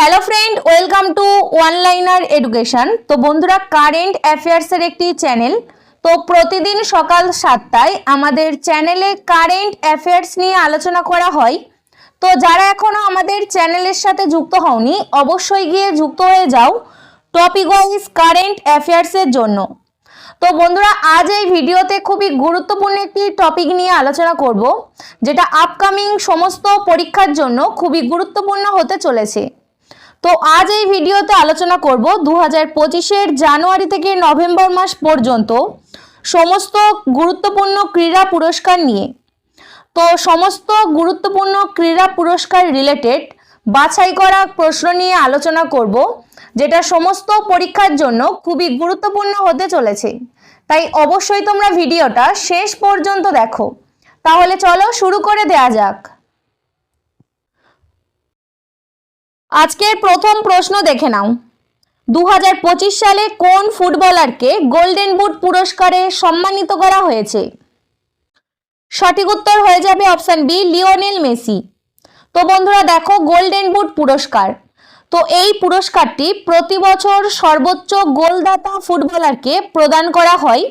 Hello friend welcome to one liner education তো বন্ধুরা current অ্যাফেয়ার্সের একটি চ্যানেল তো প্রতিদিন সকাল সাতটায় আমাদের চ্যানেলে কারেন্ট অ্যাফেয়ার্স নিয়ে আলোচনা করা হয়। তো যারা এখনও আমাদের চ্যানেলের সাথে যুক্ত হওনি, অবশ্যই গিয়ে যুক্ত হয়ে যাও টপিক ওয়াইজ কারেন্ট অ্যাফেয়ার্সের জন্য। তো বন্ধুরা, আজ এই ভিডিওতে খুবই গুরুত্বপূর্ণ একটি টপিক নিয়ে আলোচনা করব, যেটা আপকামিং সমস্ত পরীক্ষার জন্য খুবই গুরুত্বপূর্ণ হতে চলেছে। তো আজ এই ভিডিওতে আলোচনা করব দু হাজার পঁচিশের জানুয়ারি থেকে নভেম্বর মাস পর্যন্ত সমস্ত গুরুত্বপূর্ণ ক্রীড়া পুরস্কার নিয়ে। তো সমস্ত গুরুত্বপূর্ণ ক্রীড়া পুরস্কার রিলেটেড বাছাই করা প্রশ্ন নিয়ে আলোচনা করব, যেটা সমস্ত পরীক্ষার জন্য খুবই গুরুত্বপূর্ণ হতে চলেছে। তাই অবশ্যই তোমরা ভিডিওটা শেষ পর্যন্ত দেখো। তাহলে চলো শুরু করে দেয়া যাক। আজকের প্রথম প্রশ্ন দেখে নাও। দু হাজার পঁচিশ সালে কোন ফুটবলারকে গোল্ডেন বুট পুরস্কারে সম্মানিত করা হয়েছে? সঠিক উত্তর হয়ে যাবে অপশান বি, লিওনেল মেসি। তো বন্ধুরা, দেখো গোল্ডেন বুট পুরস্কার। তো এই পুরস্কারটি প্রতি বছর সর্বোচ্চ গোলদাতা ফুটবলারকে প্রদান করা হয়।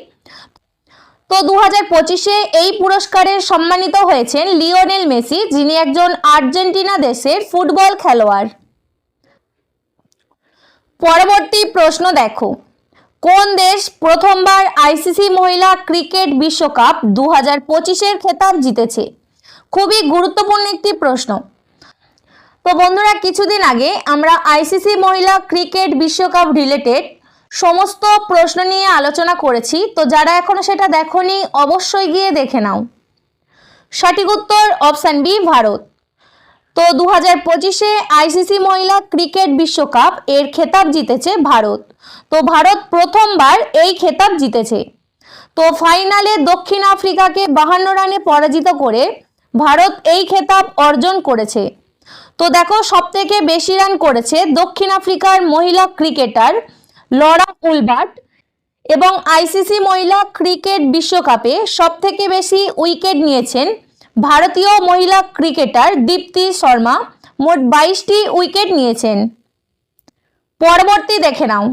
তো দু হাজার পঁচিশে এই পুরস্কারে সম্মানিত হয়েছেন লিওনেল মেসি, যিনি একজন আর্জেন্টিনা দেশের ফুটবল খেলোয়াড়। পরবর্তী প্রশ্ন দেখো। কোন দেশ প্রথমবার আইসিসি মহিলা ক্রিকেট বিশ্বকাপ দু হাজার পঁচিশের খেতাব জিতেছে? খুবই গুরুত্বপূর্ণ একটি প্রশ্ন। তো বন্ধুরা, কিছুদিন আগে আমরা আইসিসি মহিলা ক্রিকেট বিশ্বকাপ রিলেটেড সমস্ত প্রশ্ন নিয়ে আলোচনা করেছি। তো যারা এখনও সেটা দেখনি, অবশ্যই গিয়ে দেখে নাও। সঠিক উত্তর অপশান বি, ভারত। তো দু হাজার পঁচিশে আইসিসি মহিলা ক্রিকেট বিশ্বকাপ এর খেতাব জিতেছে ভারত। তো ভারত প্রথমবার এই খেতাব জিতেছে। তো ফাইনালে দক্ষিণ আফ্রিকাকে বাহান্ন রানে পরাজিত করে ভারত এই খেতাব অর্জন করেছে। তো দেখো সব থেকে বেশি রান করেছে দক্ষিণ আফ্রিকার মহিলা ক্রিকেটার লরা উলবার্ট এবং আইসিসি মহিলা ক্রিকেট বিশ্বকাপে সব থেকে বেশি উইকেট নিয়েছেন ভারতীয় মহিলা ক্রিকেটার দীপ্তি শর্মা মোট বাইশটি উইকেট নিয়েছেন। পরবর্তী দেখে নাও।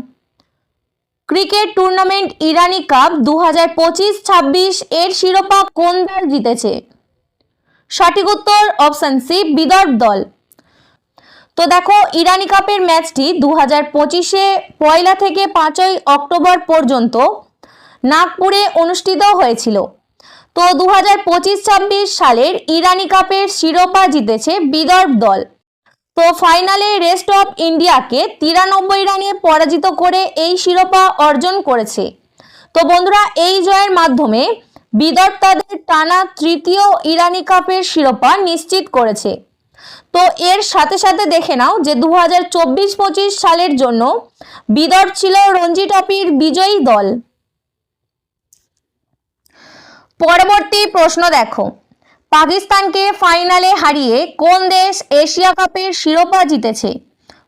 ক্রিকেট টুর্নামেন্ট ইরানি কাপ দু হাজার পঁচিশ ছাব্বিশ এর শিরোপা কোন দল জিতেছে? সঠিক উত্তর অপশন সি, বিদর্ভ দল। তো দেখো, ইরানি কাপের ম্যাচটি দু হাজার পঁচিশে পয়লা থেকে পাঁচই অক্টোবর পর্যন্ত নাগপুরে অনুষ্ঠিত হয়েছিল। তো দু হাজার পঁচিশ ছাব্বিশ সালের ইরানি কাপের শিরোপা জিতেছে বিদর্ভ দল। তো ফাইনালে রেস্ট অফ ইন্ডিয়াকে তিরানব্বই রানে পরাজিত করে এই শিরোপা অর্জন করেছে। তো বন্ধুরা, এই জয়ের মাধ্যমে বিদর্ভ তাদের টানা তৃতীয় ইরানি কাপের শিরোপা নিশ্চিত করেছে। তো এর সাথে সাথে দেখে নাও যে দু হাজার সালের জন্য বিদর্ভ ছিল রঞ্জি ট্রফির বিজয়ী দল। পরবর্তী প্রশ্ন দেখো। পাকিস্তানকে ফাইনালে হারিয়ে কোন দেশ এশিয়া কাপের শিরোপা জিতেছে?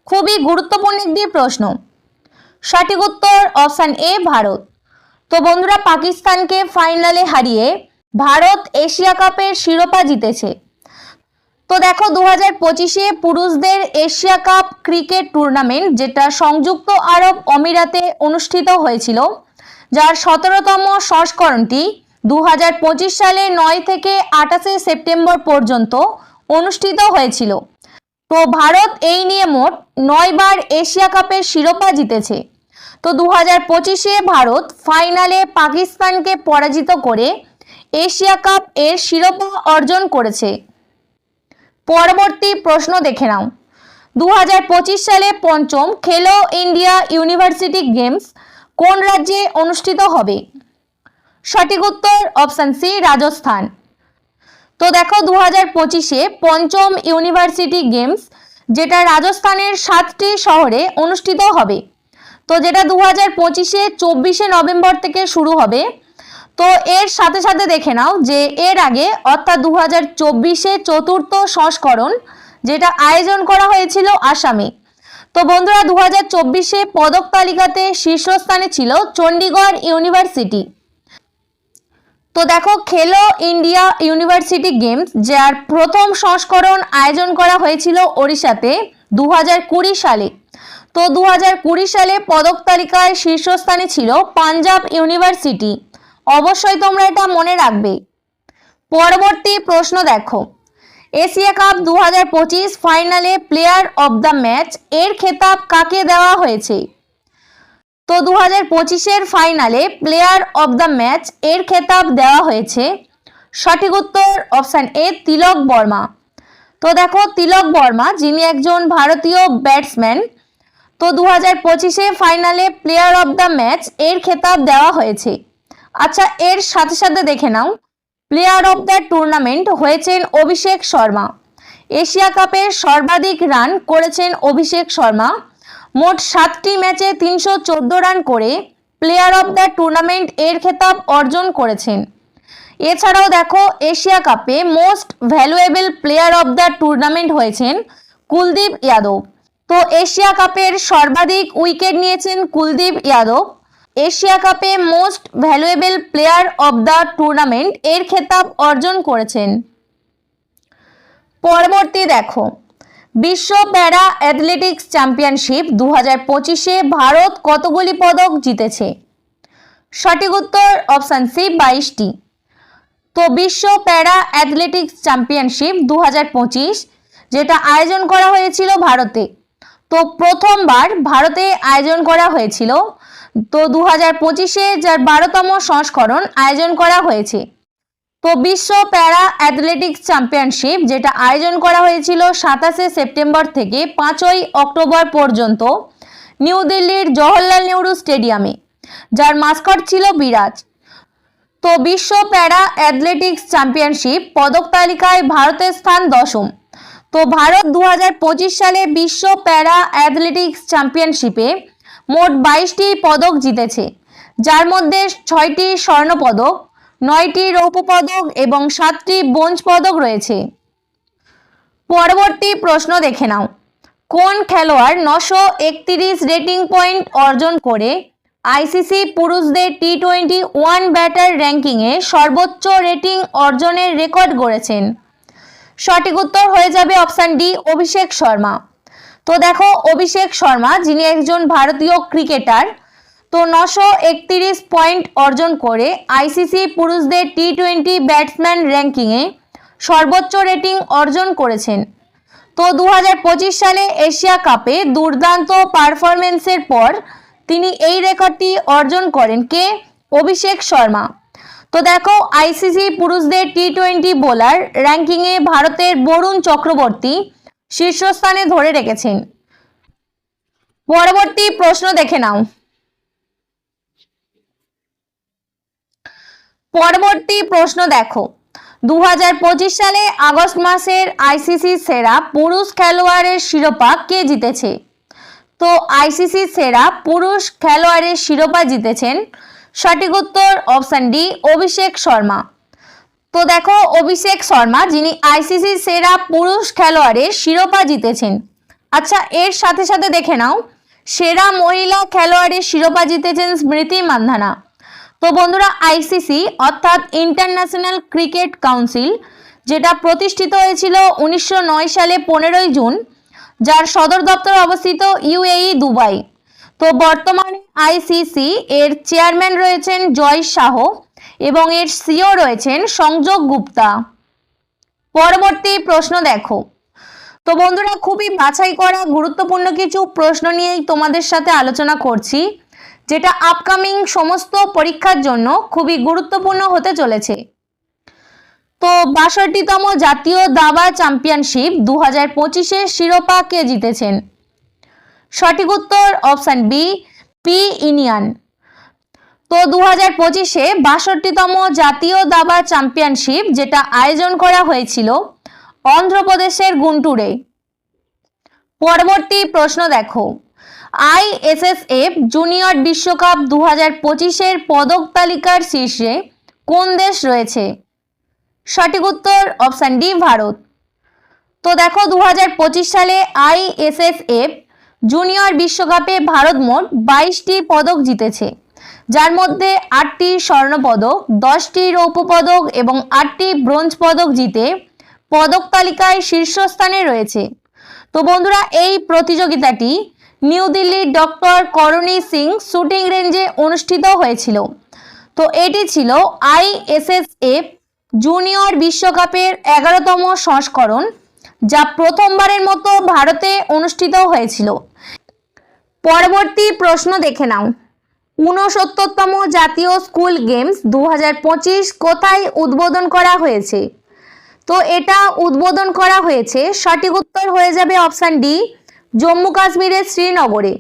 খুবই গুরুত্বপূর্ণ একটি প্রশ্ন। সঠিক উত্তর অপশান এ, ভারত। তো বন্ধুরা, পাকিস্তানকে ফাইনালে হারিয়ে ভারত এশিয়া কাপের শিরোপা জিতেছে। তো দেখো দু হাজার পঁচিশে পুরুষদের এশিয়া কাপ ক্রিকেট টুর্নামেন্ট, যেটা সংযুক্ত আরব অমিরাতে অনুষ্ঠিত হয়েছিল, যার সতেরোতম সংস্করণটি দু হাজার পঁচিশ সালে নয় থেকে আঠাশে সেপ্টেম্বর পর্যন্ত অনুষ্ঠিত হয়েছিল। তো ভারত এই নিয়ে মোট নয়বার এশিয়া কাপের শিরোপা জিতেছে। তো দু হাজার পঁচিশে ভারত ফাইনালে পাকিস্তানকে পরাজিত করে এশিয়া কাপ এর শিরোপা অর্জন করেছে। পরবর্তী প্রশ্ন দেখে নাও। দু হাজার পঁচিশ সালে পঞ্চম খেলো ইন্ডিয়া ইউনিভার্সিটি গেমস কোন রাজ্যে অনুষ্ঠিত হবে? সঠিক উত্তর অপশান সি রাজস্থান। তো দেখো দু হাজার পঁচিশে পঞ্চম ইউনিভার্সিটি গেমস যেটা রাজস্থানের সাতটি শহরে অনুষ্ঠিত হবে। তো যেটা দু হাজার পঁচিশে চব্বিশে নভেম্বর থেকে শুরু হবে। তো এর সাথে সাথে দেখে নাও যে এর আগে, অর্থাৎ দু হাজার চব্বিশে চতুর্থ সংস্করণ, যেটা আয়োজন করা হয়েছিল আসামে। তো বন্ধুরা দু হাজার চব্বিশে পদক তালিকাতে শীর্ষস্থানে ছিল চণ্ডীগড় ইউনিভার্সিটি। তো দেখো, খেলো ইন্ডিয়া ইউনিভার্সিটি গেমস, যার প্রথম সংস্করণ আয়োজন করা হয়েছিল ওড়িশাতে দু হাজার কুড়ি সালে। তো দু হাজার কুড়ি সালে পদক তালিকায় শীর্ষস্থানে ছিল পাঞ্জাব ইউনিভার্সিটি। অবশ্যই তোমরা এটা মনে রাখবে। পরবর্তী প্রশ্ন দেখো। এশিয়া কাপ দু হাজার পঁচিশ ফাইনালে প্লেয়ার অব দ্য ম্যাচ এর খেতাব কাকে দেওয়া হয়েছে? তো দু হাজার পঁচিশের ফাইনালে প্লেয়ার অব দ্য ম্যাচ এর খেতাব দেওয়া হয়েছে সঠিক উত্তর অপশান এ তিলক বর্মা। তো দেখো, তিলক বর্মা, যিনি একজন ভারতীয় ব্যাটসম্যান, তো দু হাজার পঁচিশে ফাইনালে প্লেয়ার অব দ্য ম্যাচ এর খেতাব দেওয়া হয়েছে। আচ্ছা এর সাথে সাথে দেখে নাও, প্লেয়ার অব দ্য টুর্নামেন্ট হয়েছেন অভিষেক শর্মা। এশিয়া কাপে সর্বাধিক রান করেছেন অভিষেক শর্মা মোট সাতটি ম্যাচে তিনশো চোদ্দ রান করে প্লেয়ার অব দ্য টুর্নামেন্ট এর খেতাব অর্জন করেছেন। এছাড়াও দেখো, এশিয়া কাপে most valuable player of the tournament হয়েছেন কুলদীপ যাদব তো এশিয়া কাপের সর্বাধিক উইকেট নিয়েছেন কুলদীপ যাদব এশিয়া কাপে most valuable player of the tournament এর খেতাব অর্জন করেছেন। পরবর্তী দেখো বিশ্ব প্যারা অ্যাথলেটিক্স চ্যাম্পিয়নশিপ দু হাজার পঁচিশে ভারত কতগুলি পদক জিতেছে? সঠিক উত্তর অপশান সি বাইশটি। তো বিশ্ব প্যারা অ্যাথলেটিক্স চ্যাম্পিয়নশিপ দু হাজার পঁচিশ, যেটা আয়োজন করা হয়েছিল ভারতে। তো প্রথমবার ভারতে আয়োজন করা হয়েছিল। তো দু হাজার পঁচিশে যার বারোতম সংস্করণ আয়োজন করা হয়েছে। তো বিশ্ব প্যারা অ্যাথলেটিক্স চ্যাম্পিয়নশিপ, যেটা আয়োজন করা হয়েছিল সাতাশে সেপ্টেম্বর থেকে পাঁচই অক্টোবর পর্যন্ত নিউ দিল্লির জওহরলাল নেহরু স্টেডিয়ামে, যার মাস্কট ছিল বিরাজ। তো বিশ্ব প্যারা অ্যাথলেটিক্স চ্যাম্পিয়নশিপ পদক তালিকায় ভারতের স্থান দশম। তো ভারত দু হাজার পঁচিশ সালে বিশ্ব প্যারা অ্যাথলেটিক্স চ্যাম্পিয়নশিপে মোট বাইশটি পদক জিতেছে, যার মধ্যে ছয়টি স্বর্ণপদক নয়টি রৌপ্য পদক এবং সাতটি ব্রোঞ্জ পদক রয়েছে। পরবর্তী প্রশ্ন দেখে নাও। কোন খেলোয়াড় নশো একত্রিশ রেটিং পয়েন্ট অর্জন করে আইসিসি পুরুষদের টি টোয়েন্টি ওয়ান ব্যাটার র্যাঙ্কিংয়ে সর্বোচ্চ রেটিং অর্জনের রেকর্ড গড়েছেন? সঠিক উত্তর হয়ে যাবে অপশান ডি, অভিষেক শর্মা। তো দেখো, অভিষেক শর্মা, যিনি একজন ভারতীয় ক্রিকেটার তো নশো একত্রিশ পয়েন্ট অর্জন করে আইসিসি পুরুষদের টি টোয়েন্টি ব্যাটসম্যান র্যাঙ্কিংয়ে সর্বোচ্চ রেটিং অর্জন করেছেন। তো দু হাজার পঁচিশ সালে এশিয়া কাপে দুর্দান্ত পারফরমেন্সের পর তিনি এই রেকর্ডটি অর্জন করেন কে? অভিষেক শর্মা। তো দেখো আইসিসি পুরুষদের টি টোয়েন্টি বোলার র্যাঙ্কিংয়ে ভারতের বরুণ চক্রবর্তী শীর্ষস্থানে ধরে রেখেছেন। পরবর্তী প্রশ্ন দেখে নাও। পরবর্তী প্রশ্ন দেখো। দু হাজার পঁচিশ সালে আগস্ট মাসের আইসিসি সেরা পুরুষ খেলোয়াড়ের শিরোপা কে জিতেছে? তো আইসিসি সেরা পুরুষ খেলোয়াড়ের শিরোপা জিতেছেন সঠিক উত্তর অপশান ডি অভিষেক শর্মা। তো দেখো অভিষেক শর্মা, যিনি আইসিসি সেরা পুরুষ খেলোয়াড়ের শিরোপা জিতেছেন। আচ্ছা এর সাথে সাথে দেখে নাও। সেরা মহিলা খেলোয়াড়ের শিরোপা জিতেছেন স্মৃতি মান্ধানা। তো বন্ধুরা আইসিসি অর্থাৎ ইন্টারন্যাশনাল ক্রিকেট কাউন্সিল, যেটা প্রতিষ্ঠিত হয়েছিল উনিশশো নয় সালে পনেরোই জুন, যার সদর দপ্তর অবস্থিত ইউএই দুবাই। তো বর্তমানে আইসিসি এর চেয়ারম্যান রয়েছেন জয় শাহ এবং এর সিও রয়েছেন সংযোগ গুপ্তা। পরবর্তী প্রশ্ন দেখো। তো বন্ধুরা, খুবই বাছাই করা গুরুত্বপূর্ণ কিছু প্রশ্ন নিয়েই তোমাদের সাথে আলোচনা করছি। যেটা আপকামিং সমস্ত পরীক্ষার জন্য খুবই গুরুত্বপূর্ণ হতে চলেছে। তো বাষট্টিতম জাতীয় দাবা চ্যাম্পিয়নশিপ দু হাজার পঁচিশে শিরোপা কে জিতেছেন? সঠিক উত্তর অপশান বি পি ইনিয়ান তো দু হাজার পঁচিশে বাষট্টিতম জাতীয় দাবা চ্যাম্পিয়নশিপ যেটা আয়োজন করা হয়েছিল অন্ধ্রপ্রদেশের গুন্টুরে। পরবর্তী প্রশ্ন দেখো। আইএসএসএফ জুনিয়র বিশ্বকাপ দু হাজার পঁচিশের পদক তালিকার শীর্ষে কোন দেশ রয়েছে? সঠিক উত্তর অপশান ডি, ভারত। তো দেখো দু হাজার পঁচিশ সালে আইএসএসএফ জুনিয়র বিশ্বকাপে ভারত মোট বাইশটি পদক জিতেছে। যার মধ্যে আটটি স্বর্ণপদক দশটি রৌপ্য পদক এবং আটটি ব্রোঞ্জ পদক জিতে পদক তালিকায় শীর্ষস্থানে রয়েছে। তো তো বন্ধুরা, এই প্রতিযোগিতাটি নিউ দিল্লির ডক্টর করণী সিং শুটিং রেঞ্জে অনুষ্ঠিত হয়েছিল। তো এটি ছিল আইএসএসএফ জুনিয়র বিশ্বকাপের এগারোতম সংস্করণ, যা প্রথমবারের মতো ভারতে অনুষ্ঠিত হয়েছিল। পরবর্তী প্রশ্ন দেখে নাও। ঊনসত্তরতম জাতীয় স্কুল গেমস দু হাজার পঁচিশ কোথায় উদ্বোধন করা হয়েছে? তো এটা উদ্বোধন করা হয়েছে, সঠিক উত্তর হয়ে যাবে অপশান ডি জম্মু কাশ্মীরের শ্রীনগরে।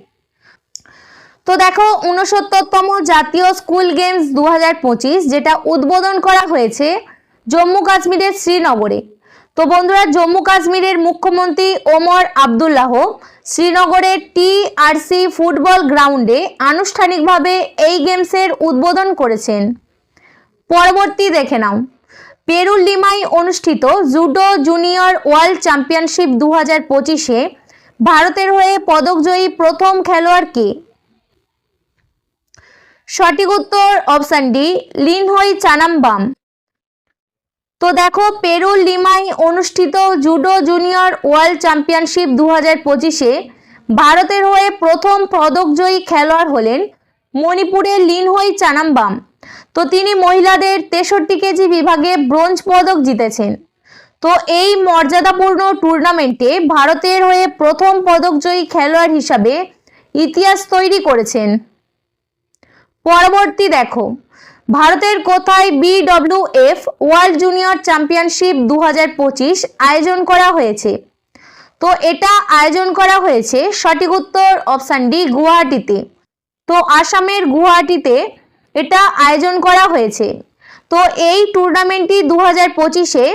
তো দেখো, ঊনসত্তরতম জাতীয় স্কুল গেমস দু হাজার পঁচিশ, যেটা উদ্বোধন করা হয়েছে জম্মু কাশ্মীরের শ্রীনগরে। তো বন্ধুরা, জম্মু কাশ্মীরের মুখ্যমন্ত্রী ওমর আবদুল্লাহ শ্রীনগরের টিআরসি ফুটবল গ্রাউন্ডে আনুষ্ঠানিকভাবে এই গেমসের উদ্বোধন করেছেন। পরবর্তী দেখে নাও। পেরুল লিমায় অনুষ্ঠিত জুডো জুনিয়র ওয়ার্ল্ড চ্যাম্পিয়নশিপ দু হাজার পঁচিশে ভারতের হয়ে পদকজয়ী প্রথম খেলোয়াড় কে? সঠিক উত্তর অপশান ডি, লিনহই চানাম্বাম। তো দেখো পেরুল লিমায় অনুষ্ঠিত জুডো জুনিয়র ওয়ার্ল্ড চ্যাম্পিয়নশিপ দু হাজার পঁচিশে ভারতের হয়ে প্রথম পদকজয়ী খেলোয়াড় হলেন মণিপুরের লিনহই চানাম্বাম। তো তিনি মহিলাদের তেষট্টি কেজি বিভাগে ব্রোঞ্জ পদক জিতেছেন। তো এই মর্যাদাপূর্ণ টুর্নামেন্টে ভারতের হয়ে প্রথম পদকজয়ী খেলোয়াড় হিসাবে ইতিহাস তৈরি করেছেন। পরবর্তী দেখো, ভারতের কোথায় বিডব্লিউএফ ওয়ার্ল্ড জুনিয়র চ্যাম্পিয়নশিপ দু হাজার পঁচিশ আয়োজন করা হয়েছে? তো এটা আয়োজন করা হয়েছে সঠিক উত্তর অপশান ডি, গুয়াহাটিতে। তো আসামের গুয়াহাটিতে এটা আয়োজন করা হয়েছে। তো এই টুর্নামেন্টটি দু হাজার পঁচিশে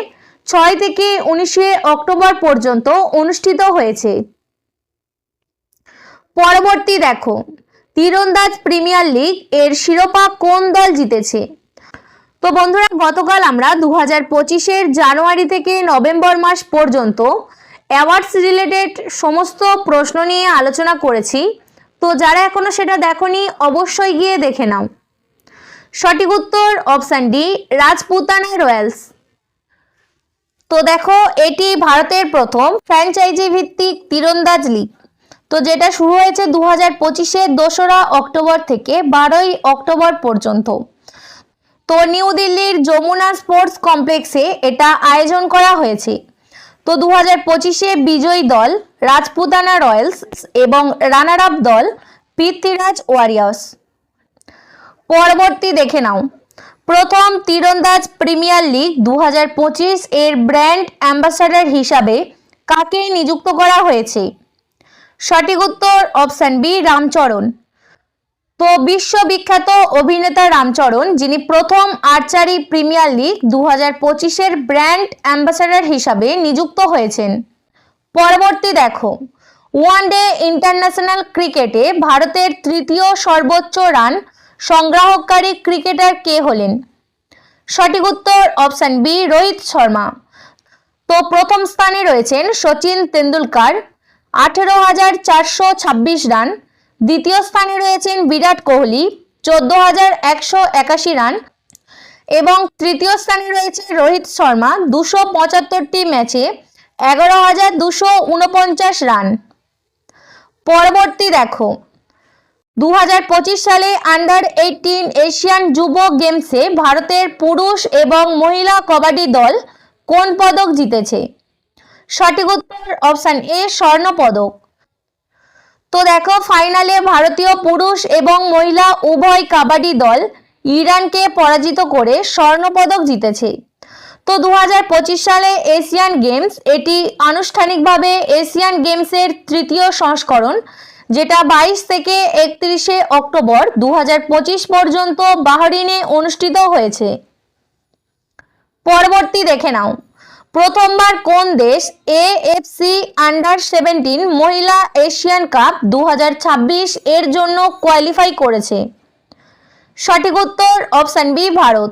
ছয় থেকে উনিশে অক্টোবর পর্যন্ত অনুষ্ঠিত হয়েছে। পরবর্তী দেখো, তীরন্দাজ প্রিমিয়ার লিগ এর শিরোপা কোন দল জিতেছে? তো বন্ধুরা, গতকাল আমরা দু হাজার পঁচিশের জানুয়ারি থেকে নভেম্বর মাস পর্যন্ত অ্যাওয়ার্ডস রিলেটেড সমস্ত প্রশ্ন নিয়ে আলোচনা করেছি। তো যারা এখনও সেটা দেখনি, অবশ্যই গিয়ে দেখে নাও। সঠিক উত্তর অপশান ডি রাজপুতানা রয়্যালস। তো দেখো, এটি ভারতের প্রথম ফ্র্যাঞ্চাইজি ভিত্তিক তীরন্দাজ লিগ। তো যেটা শুরু হয়েছে দু হাজার পঁচিশের দোসরা অক্টোবর থেকে বারোই অক্টোবর পর্যন্ত। তো নিউ দিল্লির যমুনা স্পোর্টস কমপ্লেক্সে এটা আয়োজন করা হয়েছে। তো দু হাজার পঁচিশে বিজয়ী দল রাজপুতানা রয়্যালস এবং রানার আপ দল পৃথ্বীরাজ ওয়ারিয়ার্স। পরবর্তী দেখে নাও। প্রথম তীরন্দাজ প্রিমিয়ার লিগ দু হাজার পঁচিশ এর ব্র্যান্ড অ্যাম্বাসাডার হিসাবে কাকে নিযুক্ত করা হয়েছে? সঠিক উত্তর অপশান বি, রামচরণ। তো বিশ্ববিখ্যাত অভিনেতা রামচরণ, যিনি প্রথম আর্চারি প্রিমিয়ার লিগ দু হাজার পঁচিশের ব্র্যান্ড অ্যাম্বাসাডার হিসাবে নিযুক্ত হয়েছেন। পরবর্তী দেখো। ওয়ানডে ইন্টারন্যাশনাল ক্রিকেটে ভারতের তৃতীয় সর্বোচ্চ রান সংগ্রাহককারী ক্রিকেটার কে হলেন? সঠিক উত্তর অপশান বি, রোহিত শর্মা। তো প্রথম স্থানে রয়েছেন সচিন তেন্ডুলকার, আঠেরো হাজার চারশো ছাব্বিশ রান। দ্বিতীয় স্থানে রয়েছেন বিরাট কোহলি, চোদ্দ হাজার একশো একাশি রান। এবং তৃতীয় স্থানে রয়েছে রোহিত শর্মা, দুশো পঁচাত্তরটি ম্যাচে এগারো হাজার দুশো উনপঞ্চাশ রান। পরবর্তী দেখো। দু হাজার পঁচিশ সালে আন্ডার এইটিন এশিয়ান যুব গেমসে ভারতের পুরুষ এবং মহিলা কবাডি দল কোন পদক জিতেছে? সঠিক উত্তর অপশান এ স্বর্ণ পদক। তো দেখো ফাইনালে ভারতীয় পুরুষ এবং মহিলা উভয় কাবাডি দল ইরানকে পরাজিত করে স্বর্ণ পদক জিতেছে। তো দু হাজার পঁচিশ সালে এশিয়ান গেমস এটি আনুষ্ঠানিকভাবে এশিয়ান গেমসের তৃতীয় সংস্করণ যেটা বাইশ থেকে একত্রিশে অক্টোবর দু হাজার পঁচিশ পর্যন্ত বাহরিনে অনুষ্ঠিত হয়েছে। পরবর্তী দেখে নাও। প্রথমবার কোন দেশ এএফসি আন্ডার সেভেন্টিন মহিলা এশিয়ান কাপ দু হাজার ছাব্বিশ এর জন্য কোয়ালিফাই করেছে? সঠিক উত্তর অপশান বি ভারত।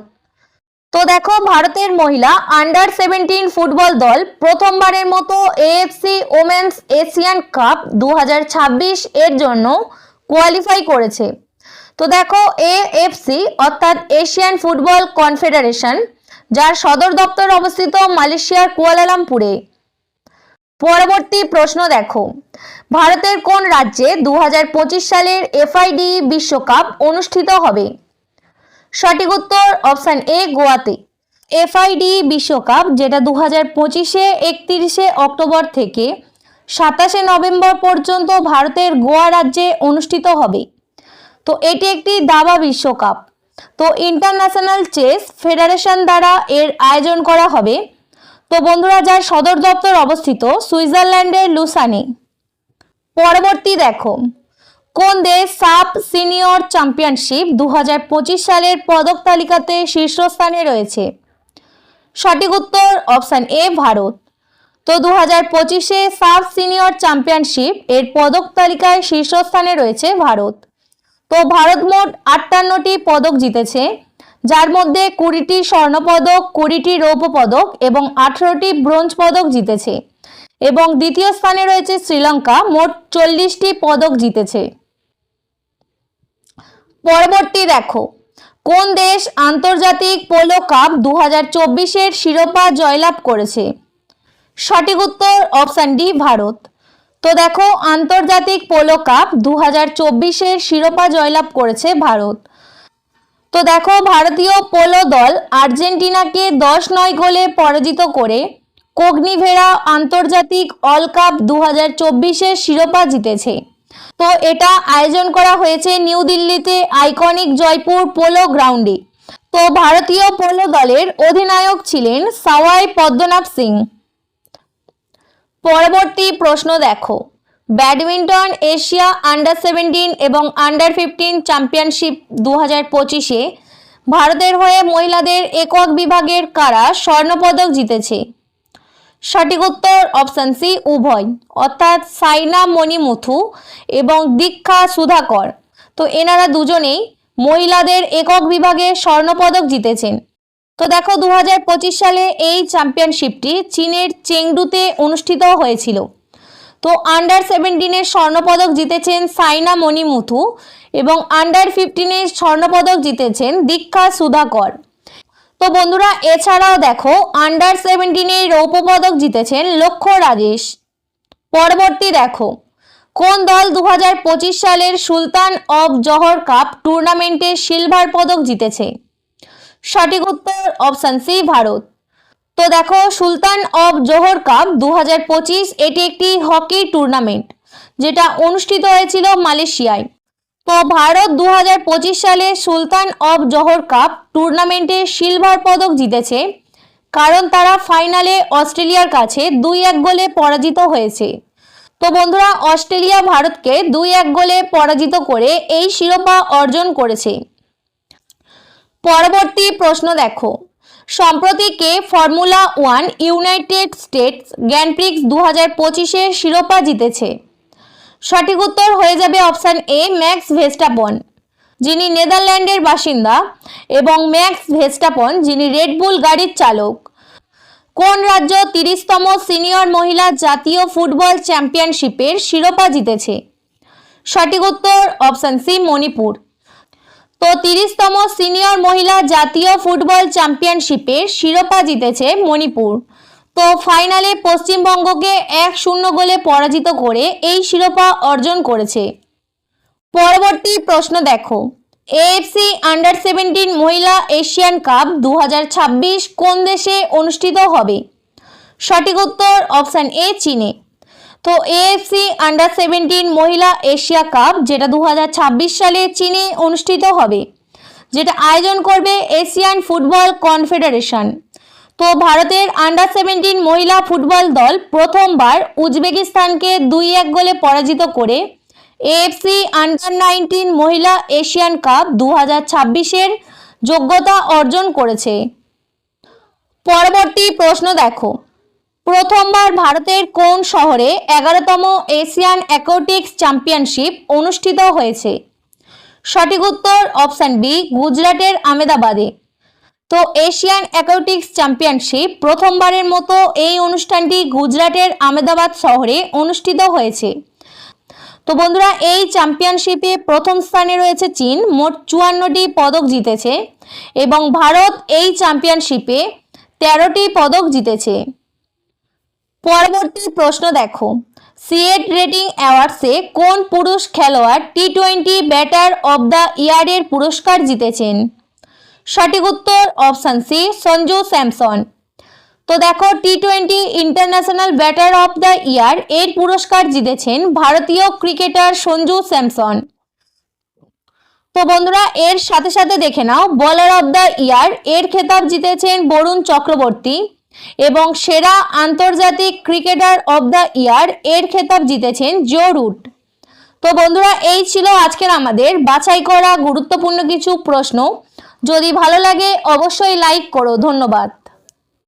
তো দেখো ভারতের মহিলা আন্ডার সেভেন্টিন ফুটবল দল প্রথমবারের মতো এএফসি ওমেন্স এশিয়ান কাপ দু হাজার ছাব্বিশ এর জন্য কোয়ালিফাই করেছে। তো দেখো এএফসি অর্থাৎ এশিয়ান ফুটবল কনফেডারেশন যার সদর দপ্তর অবস্থিত মালয়েশিয়ার কুয়ালালামপুরে। পরবর্তী প্রশ্ন দেখো, ভারতের কোন রাজ্যে দু হাজার পঁচিশ সালের এফআইডি বিশ্বকাপ অনুষ্ঠিত হবে? সঠিক উত্তর অপশন এ, গোয়াতে। এফআইডি বিশ্বকাপ, যেটা দু হাজার পঁচিশে একত্রিশে অক্টোবর থেকে সাতাশে নভেম্বর পর্যন্ত ভারতের গোয়া রাজ্যে অনুষ্ঠিত হবে। তো এটি একটি দাবা বিশ্বকাপ। তো ইন্টারন্যাশনাল চেস ফেডারেশন দ্বারা এর আয়োজন করা হবে। তো বন্ধুরা যার সদর দপ্তর অবস্থিত, সুইজারল্যান্ডের লুসানে। পরবর্তী দেখো। কোন দেশ সাব সিনিয়র চ্যাম্পিয়নশিপ দু হাজার পঁচিশ সালের পদক তালিকাতে শীর্ষস্থানে রয়েছে? সঠিক উত্তর অপশান এ, ভারত। তো দু হাজার পঁচিশে সাব সিনিয়র চ্যাম্পিয়নশিপ এর পদক তালিকায় শীর্ষস্থানে রয়েছে ভারত। তো ভারত মোট আটান্নটি পদক জিতেছে, যার মধ্যে কুড়িটি স্বর্ণপদক, কুড়িটি রৌপ্য পদক এবং আঠারোটি ব্রোঞ্জ পদক জিতেছে। এবং দ্বিতীয় স্থানে রয়েছে শ্রীলঙ্কা, মোট চল্লিশটি পদক জিতেছে। পরবর্তী দেখো। কোন দেশ আন্তর্জাতিক পোলো কাপ দু হাজার চব্বিশের শিরোপা জয়লাভ করেছে? সঠিক উত্তর অপশান ডি, ভারত। তো দেখো, আন্তর্জাতিক পোলো কাপ দু হাজার চব্বিশের শিরোপা জয়লাভ করেছে ভারত। তো দেখো, ভারতীয় পোলো দল আর্জেন্টিনাকে দশ নয় গোলে পরাজিত করে কোগনিভেরা আন্তর্জাতিক অল কাপ দু হাজার শিরোপা জিতেছে। তো এটা আয়োজন করা হয়েছে নিউ দিল্লিতে আইকনিক জয়পুর পোলো গ্রাউন্ডে। তো ভারতীয় পোলো দলের অধিনায়ক ছিলেন সাওয়াই পদ্মনাভ সিং। পরবর্তী প্রশ্ন দেখো। ব্যাডমিন্টন এশিয়া আন্ডার সেভেন্টিন এবং আন্ডার ফিফটিন চ্যাম্পিয়নশিপ দু হাজার পঁচিশে ভারতের হয়ে মহিলাদের একক বিভাগের কারা স্বর্ণপদক জিতেছে? সঠিক উত্তর অপশান সি উভয়। অর্থাৎ সাইনা মণিমুথু এবং দীক্ষা সুধাকর। তো এনারা দুজনেই মহিলাদের একক বিভাগে স্বর্ণপদক জিতেছেন। তো দেখো দু হাজার পঁচিশ সালে এই চ্যাম্পিয়নশিপটি চীনের চেংডুতে অনুষ্ঠিত হয়েছিল। তো আন্ডার সেভেন্টিনের স্বর্ণপদক জিতেছেন সাইনা মণিমুথু এবং আন্ডার ফিফটিনের স্বর্ণপদক জিতেছেন দীক্ষা সুধাকর। তো বন্ধুরা, এছাড়াও দেখো আন্ডার সেভেন্টিনে রৌপ্য পদক জিতেছেন লক্ষ্য রাজেশ। পরবর্তী দেখো, কোন দল দু হাজার পঁচিশ সালের সুলতান অব জহর কাপ টুর্নামেন্টে সিলভার পদক জিতেছে? সঠিক উত্তর অপশান সি ভারত। তো দেখো, সুলতান অব জোহর কাপ দু হাজার পঁচিশ, এটি একটি হকি টুর্নামেন্ট যেটা অনুষ্ঠিত হয়েছিল মালয়েশিয়ায়। তো ভারত দু হাজার পঁচিশ সালে সুলতান অব জহর কাপ টুর্নামেন্টে সিলভার পদক জিতেছে, কারণ তারা ফাইনালে অস্ট্রেলিয়ার কাছে দুই এক গোলে পরাজিত হয়েছে। তো বন্ধুরা, অস্ট্রেলিয়া ভারতকে দুই এক গোলে পরাজিত করে এই শিরোপা অর্জন করেছে। পরবর্তী প্রশ্ন দেখো। সম্প্রতি কে formula one United States grand prix দু হাজার পঁচিশে শিরোপা জিতেছে? সঠিক উত্তর হয়ে যাবে অপশান এ, ম্যাক্স ভেস্টাপন, যিনি নেদারল্যান্ডের বাসিন্দা, এবং ম্যাক্স ভেস্টাপন, যিনি রেডবুল গাড়ির চালক। কোন রাজ্য তিরিশতম সিনিয়র মহিলা জাতীয় ফুটবল চ্যাম্পিয়নশিপের শিরোপা জিতেছে? সঠিক উত্তর অপশান সি, মণিপুর। তো তিরিশতম সিনিয়র মহিলা জাতীয় ফুটবল চ্যাম্পিয়নশিপের শিরোপা জিতেছে মণিপুর। তো ফাইনালে পশ্চিমবঙ্গকে এক শূন্য গোলে পরাজিত করে এই শিরোপা অর্জন করেছে। পরবর্তী প্রশ্ন দেখো। এএফসি আন্ডার সেভেন্টিন মহিলা এশিয়ান কাপ দু হাজার ছাব্বিশ কোন দেশে অনুষ্ঠিত হবে? সঠিক উত্তর অপশান এ চীনে। তো এএফসি আন্ডার সেভেন্টিন মহিলা এশিয়া কাপ যেটা দু হাজার ছাব্বিশ সালে চীনে অনুষ্ঠিত হবে, যেটা আয়োজন করবে এশিয়ান ফুটবল কনফেডারেশন। তো ভারতের আন্ডার সেভেন্টিন মহিলা ফুটবল দল প্রথমবার উজবেকিস্তানকে দুই এক গোলে পরাজিত করে। এএফসি আন্ডার নাইনটিন মহিলা এশিয়ান কাপ দু হাজার ছাব্বিশের যোগ্যতা অর্জন করেছে। পরবর্তী প্রশ্ন দেখো। প্রথমবার ভারতের কোন শহরে এগারোতম এশিয়ান অ্যাকোটিক্স চ্যাম্পিয়নশিপ অনুষ্ঠিত হয়েছে? সঠিক উত্তর অপশান বি, গুজরাটের আমেদাবাদে তো এশিয়ান অ্যাকোটিক্স চ্যাম্পিয়নশিপ প্রথমবারের মতো এই অনুষ্ঠানটি গুজরাটের আমেদাবাদ শহরে অনুষ্ঠিত হয়েছে। তো বন্ধুরা, এই চ্যাম্পিয়নশিপে প্রথম স্থানে রয়েছে চীন, মোট চুয়ান্নটি পদক জিতেছে এবং ভারত এই চ্যাম্পিয়নশিপে তেরোটি পদক জিতেছে। পরবর্তী প্রশ্ন দেখো, সিএড রেটিং অ্যাওয়ার্ডসে কোন পুরুষ খেলোয়াড় T twenty batter of the ইয়ারের পুরস্কার জিতেছেন? সঠিক উত্তর অপশান সি সঞ্জু স্যামসন। তো দেখো T twenty international batter of the year এর পুরস্কার জিতেছেন ভারতীয় ক্রিকেটার সঞ্জু স্যামসন। তো বন্ধুরা, এর সাথে সাথে দেখে নাও বলার অফ দ্য ইয়ার এর খেতাব জিতেছেন বরুণ চক্রবর্তী এবং সেরা আন্তর্জাতিক ক্রিকেটার অফ দ্য ইয়ার এর খেতাব জিতেছেন জো রুট। তো বন্ধুরা, এই ছিল আজকের আমাদের বাছাই করা গুরুত্বপূর্ণ কিছু প্রশ্ন। যদি ভালো লাগে অবশ্যই লাইক করো ধন্যবাদ।